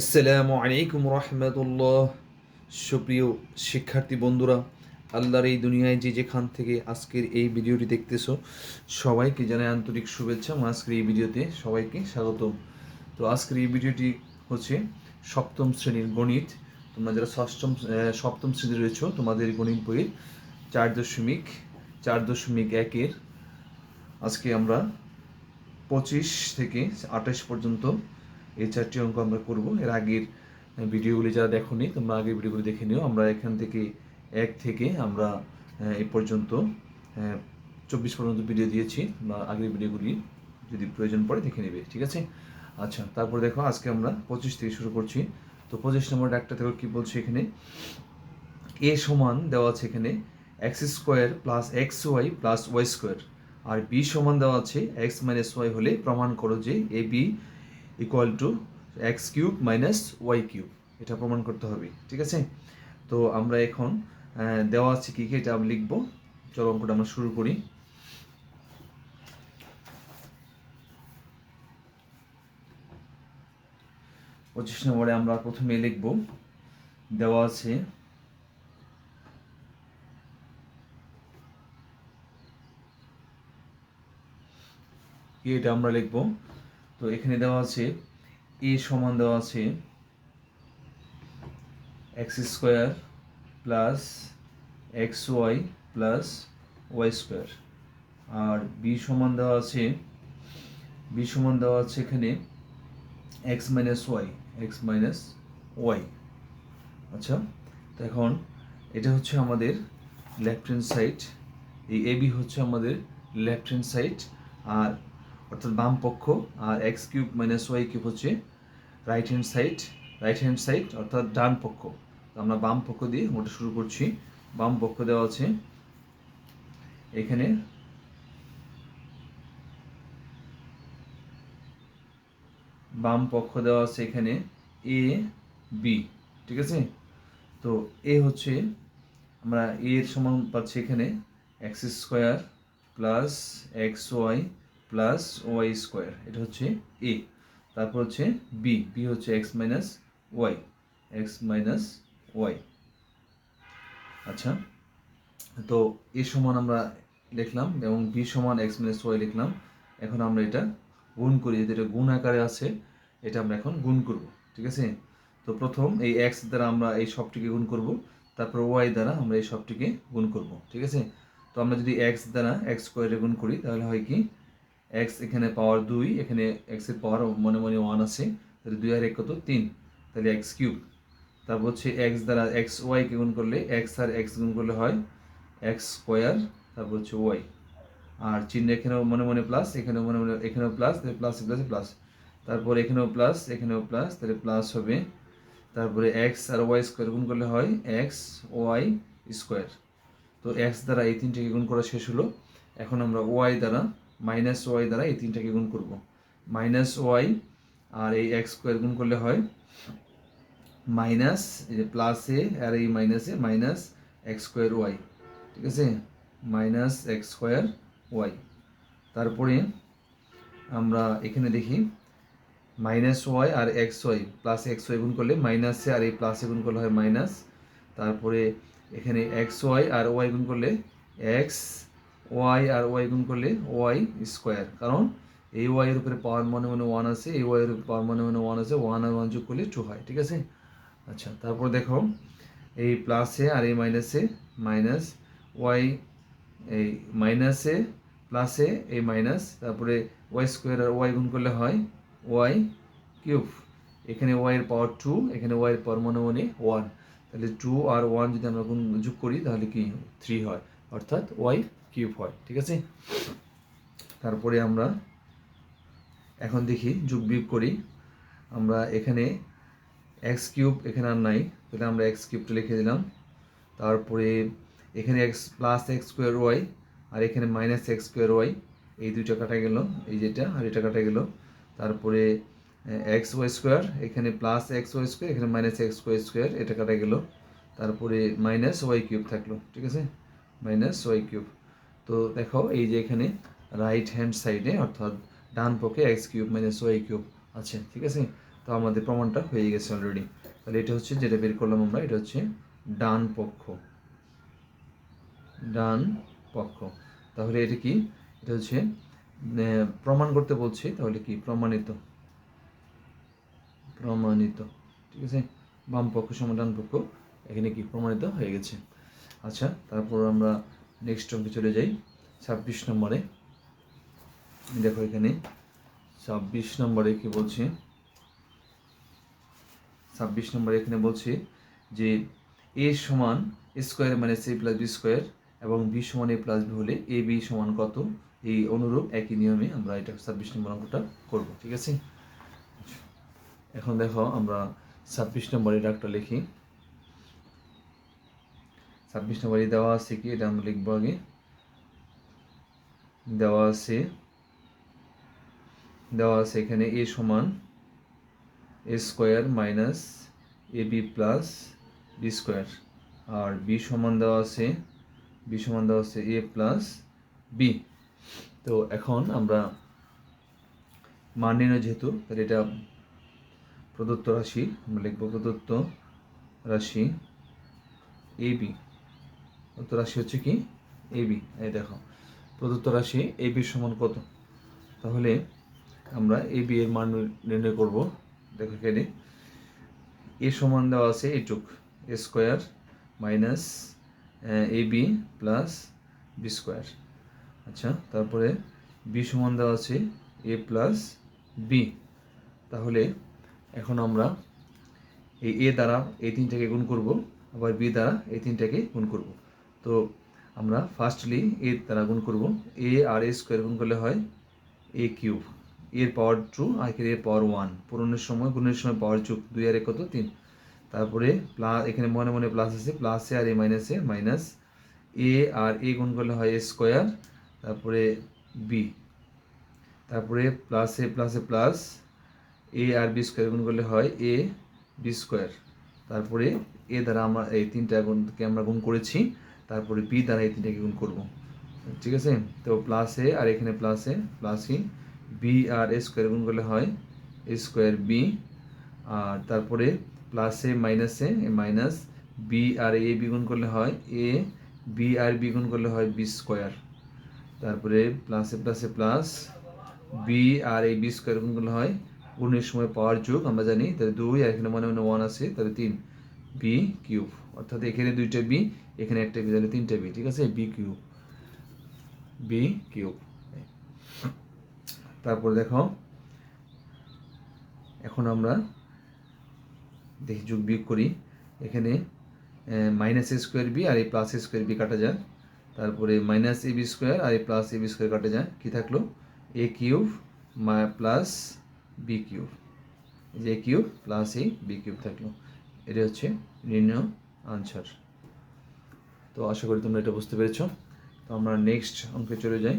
আসসালামু আলাইকুম রহমতুল্লাহ। সুপ্রিয় শিক্ষার্থী বন্ধুরা, আল্লাহর এই দুনিয়ায় যে যেখান থেকে আজকের এই ভিডিওটি দেখতেছো, সবাইকে জানাই আন্তরিক শুভেচ্ছা। এবং আজকের এই ভিডিওতে সবাইকে স্বাগতম। তো আজকের এই ভিডিওটি হচ্ছে সপ্তম শ্রেণির গণিত। তোমরা যারা ষষ্ঠম সপ্তম শ্রেণি রয়েছো, তোমাদের গণিত বইয়ের চার দশমিক চার দশমিক একের আজকে আমরা পঁচিশ থেকে আঠাশ পর্যন্ত এই চারটি অঙ্ক আমরা করব। এর আগের ভিডিওগুলি যারা দেখোনি, তোমরা আগের ভিডিওগুলি দেখে নিও। আমরা এখান থেকে এক থেকে আমরা এই পর্যন্ত চব্বিশ পর্যন্ত ভিডিও দিয়েছি, বা আগের ভিডিওগুলি যদি প্রয়োজন পড়ে দেখে নেবে, ঠিক আছে? আচ্ছা তারপর দেখো, আজকে আমরা পঁচিশ থেকে শুরু করছি। তো পঁচিশ নম্বর ডাক্তার থেকে কি বলছে এখানে? এ সমান দেওয়া আছে এখানে X square plus X Y plus Y square. আর বি সমান দেওয়া আছে এক্স মাইনাস ওয়াই হলে প্রমাণ করো যে A B equal to X cube minus Y cube এটা প্রমাণ করতে হবে, ঠিক আছে? তো আমরা এখন দেওয়া আছে কি কি? এটা আমি চলো অঙ্কটা আমরা শুরু করি। পঁচিশ নম্বরে আমরা প্রথমে লিখব। দেওয়া আছে এটা আমরা লিখব? তো এখানে দেওয়া আছে এ সমান দেওয়া আছে X square plus X Y plus Y square আর বি সমান দেওয়া আছে বি সমান দেওয়া আছে এখানে X minus Y X minus Y আচ্ছা তো এখন এটা হচ্ছে আমাদের লেফট হ্যান্ড সাইড, এই বি হচ্ছে আমাদের লেফট হ্যান্ড সাইড, আর অর্থাৎ বাম পক্ষ, আর X cube minus Y cube হচ্ছে right hand side right hand side অর্থাৎ ডান পক্ষ। তো আমরা বাম পক্ষ দিয়ে ওটা শুরু করছি। বাম পক্ষ দেওয়া আছে এখানে। বাম পক্ষ দেওয়া আছে এখানে এ বি ঠিক আছে? তো এ হচ্ছে, আমরা এর সমান পাচ্ছি এখানে X square plus X Y plus Y square এটা হচ্ছে এ তারপর হচ্ছে বি বি হচ্ছে X minus Y X minus Y আচ্ছা তো এ সমান আমরা লিখলাম এবং বি সমান এক্স মাইনাস ওয়াই লিখলাম। এখন আমরা এটা গুণ করি, যেহেতু এটা গুণ আকারে আছে, এটা আমরা এখন গুণ করব, ঠিক আছে? তো প্রথম এই এক্স দ্বারা আমরা এই সবটিকে গুণ করব, তারপর ওয়াই দ্বারা আমরা এই সবটিকে গুণ করব, ঠিক আছে? তো আমরা যদি এক্স দ্বারা এক্স স্কোয়ারে গুণ করি, তাহলে হয় কি? এক্স এখানে পাওয়ার দুই, এখানে এক্সের পাওয়ার মনে মনে ওয়ান আছে, তাহলে দুই আর এক কত? তিন। তাহলে এক্স কিউব। তারপর হচ্ছে এক্স দ্বারা এক্স ওয়াইকে গুণ করলে এক্স আর এক্স গুণ করলে হয় এক্স স্কোয়ার, তারপর হচ্ছে ওয়াই আর চিহ্ন এখানেও মনে মনে প্লাস এখানেও মনে মনে, এখানেও প্লাস তাহলে প্লাস প্লাস প্লাস তারপর এখানেও প্লাস এখানেও প্লাস তাহলে প্লাস হবে। তারপরে এক্স আর ওয়াই স্কোয়ার গুণ করলে হয় এক্স ওয়াই স্কোয়ার। তো এক্স দ্বারা এই তিনটাকে গুণ করা শেষ হলো। এখন আমরা ওয়াই দ্বারা মাইনাস ওয়াই দ্বারা এই তিনটাকে গুণ করব। মাইনাস ওয়াই আর এই এক্স স্কোয়ার গুণ করলে হয় মাইনাস এই যে প্লাসে আর এই মাইনাসে মাইনাস এক্স স্কোয়ার ওয়াই ঠিক আছে? মাইনাস এক্স স্কোয়ার ওয়াই তারপরে আমরা এখানে দেখি মাইনাস ওয়াই আর X Y plus X Y গুণ করলে মাইনাসে আর এই প্লাসে গুণ করলে হয় মাইনাস তারপরে এখানে এক্স ওয়াই আর ওয়াই গুণ করলে এক্স ওয়াই আর ওয়াই গুণ করলে ওয়াই স্কোয়ার। কারণ এই ওয়াই এর উপরে পাওয়ার মনে মনে ওয়ান আছে, এই ওয়াই এর উপরে পাওয়ার মনে মনে ওয়ান আছে ওয়ান আর ওয়ান যোগ করলে টু হয়, ঠিক আছে? আচ্ছা তারপর দেখো, এই প্লাসে আর এই মাইনাসে মাইনাস ওয়াই, এই মাইনাসে প্লাসে এই মাইনাস তারপরে ওয়াই স্কোয়ার আর ওয়াই গুণ করলে হয় ওয়াই কিউব। এখানে ওয়াই এর পাওয়ার টু এখানে ওয়াই এর পাওয়ার মনে মনে ওয়ান তাহলে টু আর ওয়ান যদি আমরা গুণ, যোগ করি, তাহলে কি? থ্রি হয়। অর্থাৎ ওয়াই কিউব হয়, ঠিক আছে? তারপরে আমরা এখন দেখি, যোগ বিয়োগ করি। আমরা এখানে এক্স কিউব, এখানে আর নাই। তাহলে আমরা এক্স কিউবটা লিখে দিলাম। তারপরে এখানে X plus X square Y আর এখানে মাইনাস এক্স স্কোয়ার ওয়াই এই দুইটা কাটা গেল, এই যেটা আর এটা কাটা গেল। তারপরে এক্স ওয়াই স্কোয়ার এখানে প্লাস এক্স ওয়াই স্কোয়ার এখানে মাইনাস এক্স ওয়াই স্কোয়ার এটা কাটা গেল। তারপরে মাইনাস ওয়াই কিউব থাকল, ঠিক আছে? Minus Y cube. তো দেখো, এই যে এখানে রাইট হ্যান্ড সাইডে অর্থাৎ ডান পক্ষে X cube minus Y cube আছে, ঠিক আছে? তো আমাদের প্রমাণটা হয়ে গেছে অলরেডি তাহলে এটা হচ্ছে যেটা বের করলাম আমরা, এটা হচ্ছে ডান পক্ষ। ডান পক্ষ। তাহলে এটা কি? এটা হচ্ছে প্রমাণ করতে বলছে, তাহলে কি? প্রমাণিত। প্রমাণিত, ঠিক আছে? বাম পক্ষ সমান ডান পক্ষ, এখানে কি? প্রমাণিত হয়ে গেছে। আচ্ছা তারপর আমরা নেক্সট অঙ্কে চলে যাই। ছাব্বিশ নম্বরে। দেখো এখানে। ছাব্বিশ নম্বরে কি বলছে? ছাব্বিশ নম্বরে এখানে বলছে যে এ সমান স্কোয়ার মানে সি প্লাস বি স্কোয়ার এবং বি সমান এ প্লাস বি হলে এ, বি সমান কত? এই অনুরূপ একই নিয়মে আমরা এটা ছাব্বিশ নম্বর অঙ্কটা করব, ঠিক আছে? এখন দেখো আমরা ছাব্বিশ নম্বরে ডাকটা লিখি। ছাব্বিশ নম্বরে দেওয়া আছে কি? এটা আমরা লিখব আগে। দেওয়া আছে দেওয়া আছে এখানে এ সমান A square minus A B plus B square R B সমান দেওয়া আছে বি সমান দেওয়া আছে এ প্লাস বি তো এখন আমরা মান নির্ণয় যেহেতু, তাহলে এটা প্রদত্ত রাশি, আমরা লিখব প্রদত্ত রাশি এ বি প্রদত্ত রাশি হচ্ছে কি? এ বি এই দেখো, প্রদত্ত রাশি এ বি সমান কত? তাহলে আমরা এ বি এর মান নির্ণয় করব। দেখো এখানে এ সমান দেওয়া আছে এটুক A square minus A B plus B square আচ্ছা তারপরে বি সমান দেওয়া আছে এ প্লাস বি তাহলে এখন আমরা এই এ দ্বারা এই তিনটাকে গুণ করব, আবার বি দ্বারা এই তিনটাকে গুণ করব। তো আমরা ফার্স্টলি এ দ্বারা গুণ করব। এ আর এ স্কোয়ার গুণ করলে হয় এ কিউব। এর পাওয়ার টু আর এর পাওয়ার ওয়ান পূরণের সময়, গুণের সময় পাওয়ার যুগ দুই আর এক কত? তিন। তারপরে প্লাস এখানে মনে মনে প্লাস আছে প্লাসে আর এ মাইনাসে মাইনাস এ আর এ গুণ করলে হয় এ স্কোয়ার তারপরে বি তারপরে প্লাসে প্লাসে প্লাস এ আর বি স্কোয়ার গুণ করলে হয় এ বি স্কোয়ার তারপরে এ দ্বারা আমরা এই তিনটা গুণকে আমরা গুণ করেছি। তারপরে বি দ্বারা এই তিনটাকে গুণ করব। ঠিক আছে? তো প্লাসে আর এখানে প্লাসে প্লাসই বি আর এ স্কোয়ার গুণ করলে হয় এ স্কোয়ার বি আর তারপরে প্লাসে মাইনাসে মাইনাস বি আর এ বি গুণ করলে হয় এ বি আর বি গুণ করলে হয় বি স্কোয়ার তারপরে প্লাসে প্লাসে প্লাস বি আর এই বি স্কোয়ার গুণ করলে হয় গুণের সময় পাওয়ার যোগ, আমরা জানি। তাহলে দুই আর এখানে মনে মনে ওয়ান আছে, তাহলে তিন। বি কিউব অর্থাৎ এখানে দুইটা বি এখানে একটা বি তিনটা বি ঠিক আছে? বি কিউব বি কিউব তারপর দেখো, এখন আমরা দেখি যোগ বিয়োগ করি। এখানে মাইনাস এ স্কোয়ার বি আর এই প্লাস এ স্কোয়ার বি কাটা যায় তারপরে মাইনাস এ বি স্কোয়ার আর এই প্লাস এ বি স্কোয়ার কাটা যায় কী থাকল? A cube plus B cube যে কিউব প্লাস এই বি কিউব থাকল। এটা হচ্ছে নির্ণয় আনসার তো আশা করি তোমরা এটা বুঝতে পেরেছ। তো আমরা নেক্সট অঙ্কে চলে যাই।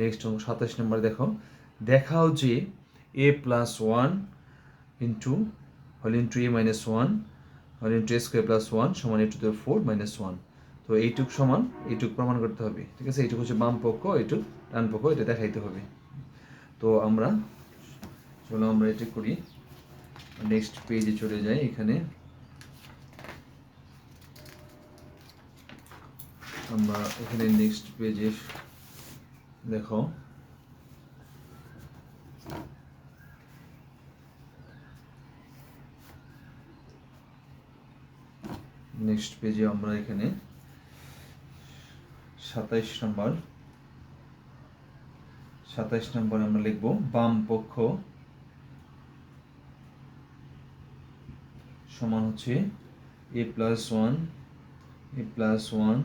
নেক্সট অঙ্ক সাতাশ নম্বর দেখো। দেখাও যে এ প্লাস ওয়ান ইন্টু হল ইন্টু এ মাইনাস ওয়ান হল into A square plus one সমান A to the four minus one তো এইটুক সমান, এইটুক প্রমাণ করতে হবে। ঠিক আছে? এইটুক হচ্ছে বাম পক্ষ, এইটুক ডান পক্ষ, এটা দেখাইতে হবে। তো আমরা, চলো আমরা এটা করি। নেক্সট পেজে চলে যাই এখানে। আমরা এখানে নেক্সট পেজে দেখো। নেক্সট পেজে আমরা এখানে সাতাইশ নম্বর। সাতাইশ নম্বর আমরা লিখব, বাম পক্ষ সমান হচ্ছে A plus one A plus one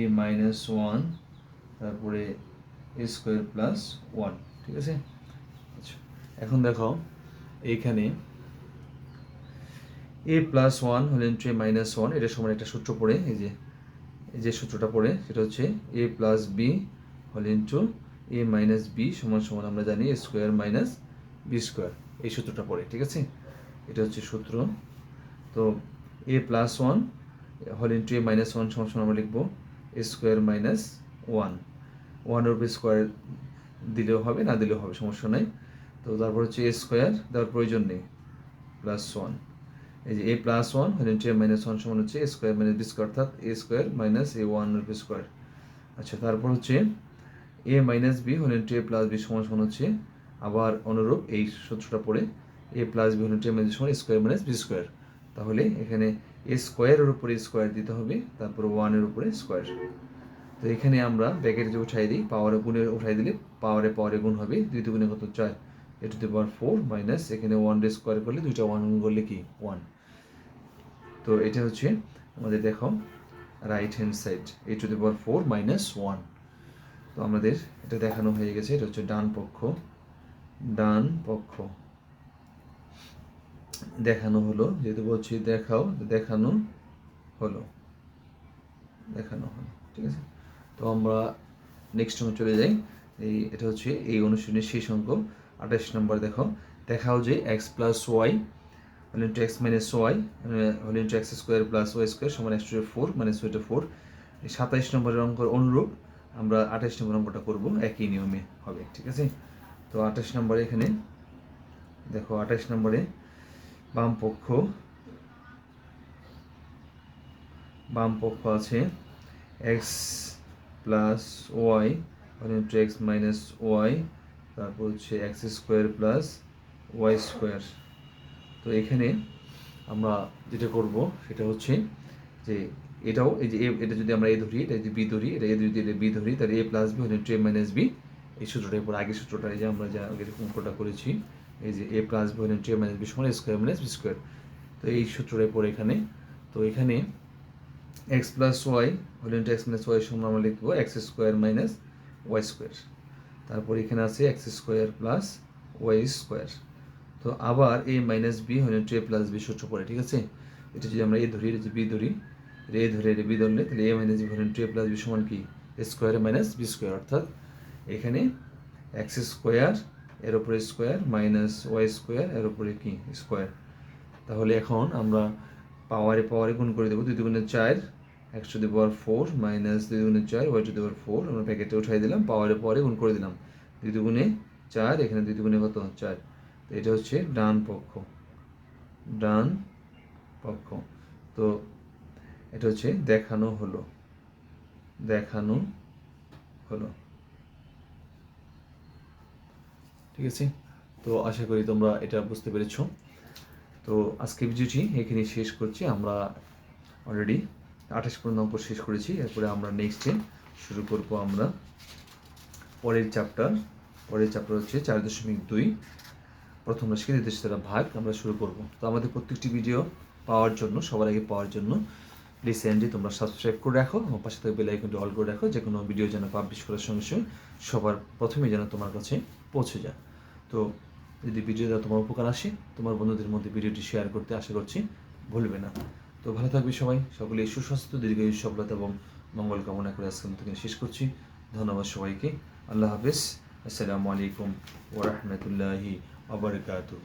A minus one তারপরে এ স্কোয়ার প্লাস ওয়ান ঠিক আছে? আচ্ছা এখন দেখো এইখানে এ প্লাস ওয়ান হল ইন্টু এ মাইনাস ওয়ান এটা সমান একটা সূত্র পড়ে, এই যে যে সূত্রটা পড়ে, সেটা হচ্ছে এ প্লাস বি হল ইন্টু এ মাইনাস বি সমান সমান আমরা জানি A square minus B square এই সূত্রটা পড়ে, ঠিক আছে? এটা হচ্ছে সূত্র। তো এ প্লাস ওয়ান হল ইন্টু এ মাইনাস ওয়ান সমান সমান আমরা লিখব স্কোয়ার মাইনাস ওয়ান। ওয়ানের উপরে স্কোয়ার দিলেও হবে, না দিলেও হবে, সমস্যা নাই। তো তারপর হচ্ছে এ স্কোয়ার, দেওয়ার প্রয়োজন নেই। Plus one. এই যে এ প্লাস ওয়ান হল ইন্টু এ মাইনাস ওয়ান সমান হচ্ছে A square minus B square, অর্থাৎ A square minus A one B square. আচ্ছা তারপর হচ্ছে এ মাইনাস বি হল ইন্টু এ প্লাস বি সমান সমান হচ্ছে আবার অনুরূপ এই সূত্রটা পড়ে, এ প্লাস বি হল ইন্টু এ মাইনাস সমান স্কোয়ার মাইনাস বি স্কোয়ার। তাহলে এখানে এ স্কোয়ারের উপরে স্কোয়ার দিতে হবে, তারপর ওয়ানের উপরে স্কোয়ার তো এখানে আমরা ব্যাকেট যে উঠাই দিই পাওয়ারে গুণে উঠাই দিলে পাওয়ারে পাওয়ারে গুণ হবে, দুই দুগুণে কত চার? A to the power four minus এখানে ওয়ান ডে স্কোয়ার করলে দুইটা ওয়ান গুণ করলে কি? ওয়ান তো এটা হচ্ছে আমাদের দেখো right hand side A to the power four minus one তো আমাদের এটা দেখানো হয়ে গেছে, এটা হচ্ছে ডান পক্ষ। ডান পক্ষ। দেখানো হলো, যেহেতু বলছি দেখাও দেখানো হলো। দেখানো হলো, ঠিক আছে? তো আমরা নেক্সট সময় চলে যাই। এই, এটা হচ্ছে এই অনুশীলনের শেষ অঙ্ক। আঠাশ নম্বর দেখো। দেখাও যে এক্স প্লাস ওয়াই হল ইন্টু এক্স মাইনাস ওয়াই হল into X square plus Y square সমান এক্স টু ফোর মাইনাস ওয়াইটা ফোর এই সাতাইশ নম্বরের অঙ্কর অনুরূপ আমরা আঠাশ নম্বর অঙ্কটা করব, একই নিয়মে হবে, ঠিক আছে? তো আঠাশ নম্বরে এখানে, দেখো আঠাশ নম্বরে বাম পক্ষ। বাম পক্ষ আছে। X plus Y into X minus Y তারপর হচ্ছে X square plus Y square তো এখানে আমরা যেটা করব, সেটা হচ্ছে যে এটাও, এই যে এটা যদি আমরা এ ধরি, এটা যদি বি ধরি, এটা এ যদি এটা বি ধরি, তাহলে এ প্লাস বি হলে টু এ মাইনাস বি এই সূত্রটা এরপর আগের সূত্রটা যে আমরা যা আগের অঙ্কটা করেছি এই যে এ প্লাস বি হলে টু এ মাইনাস বি সমান স্কোয়ার মাইনাস বি স্কোয়ার তো এই সূত্রটা পড়ে এখানে। তো এখানে এক্স প্লাস ওয়াই হলে ইন্টু এক্স মাইনাস ওয়াই সমান আমরা লিখব X square minus Y square তারপর এখানে আছে X square plus Y square তো আবার এ মাইনাস বি হলে ইন্টু এ প্লাস বি সূত্র পড়ে, ঠিক আছে? এটা যদি আমরা এ ধরি, এটা বি ধরি এ ধরে, এটা বি ধরলে তাহলে এ মাইনাস বি হলে ইন্টু এ প্লাস বি সমান কি? স্কোয়ার মাইনাস বি স্কোয়ার অর্থাৎ এখানে এক্স স্কোয়ার এর উপরে স্কোয়ার মাইনাস ওয়াই স্কোয়ার এর উপরে কি? স্কোয়ার তাহলে এখন আমরা পাওয়ারে পাওয়ারে গুণ করে দেবো দুই দুগুণে চার X to power four minus দুই দুগুণে চার ওয়াই টু পাওয়ার ফোর আমরা প্যাকেটে উঠাই দিলাম পাওয়ারে পাওয়ারে গুণ করে দিলাম। দুই দুগুণে চার, এখানে দুই দুগুণে কত? চার। তো এটা হচ্ছে ডান পক্ষ। ডান পক্ষ। তো এটা হচ্ছে দেখানো হলো। দেখানো হলো। ঠিক আছে? তো আশা করি তোমরা এটা বুঝতে পেরেছ। তো আজকে ভিডিওটি এখানে শেষ করছি। আমরা অলরেডি আঠাশ পর্যন্ত অঙ্ক শেষ করেছি। এরপরে আমরা নেক্সট নেক্সটে শুরু করব আমরা। পরের চ্যাপ্টার পরের চ্যাপ্টার হচ্ছে চার দশমিক দুই। প্রথম রাশিকে নির্দেশ ভাগ আমরা শুরু করব। তো আমাদের প্রত্যেকটি ভিডিও পাওয়ার জন্য, সবার আগে পাওয়ার জন্য প্লিজ চ্যানেলটি তোমরা সাবস্ক্রাইব করে রাখো এবং পাশে থাকা বেল আইকনটি অল করে রাখো যে কোনো ভিডিও যেন পাবলিশ করার সঙ্গে সঙ্গে সবার প্রথমে যেন তোমার কাছে পৌঁছে যায়। তো যদি ভিডিওটা তোমার উপকার আসে, তোমার বন্ধুদের মধ্যে ভিডিওটি শেয়ার করতে আশা করছি ভুলবে না। তো ভালো থাকবে সবাই সকলে সুস্বাস্থ্য দীর্ঘায়ু সফলতা এবং মঙ্গল কামনা করে আজকের মতো শেষ করছি। ধন্যবাদ সবাইকে। আল্লাহ হাফেজ। আসসালামু আলাইকুম ওরহমতুল্লাহি আবরকাতুহ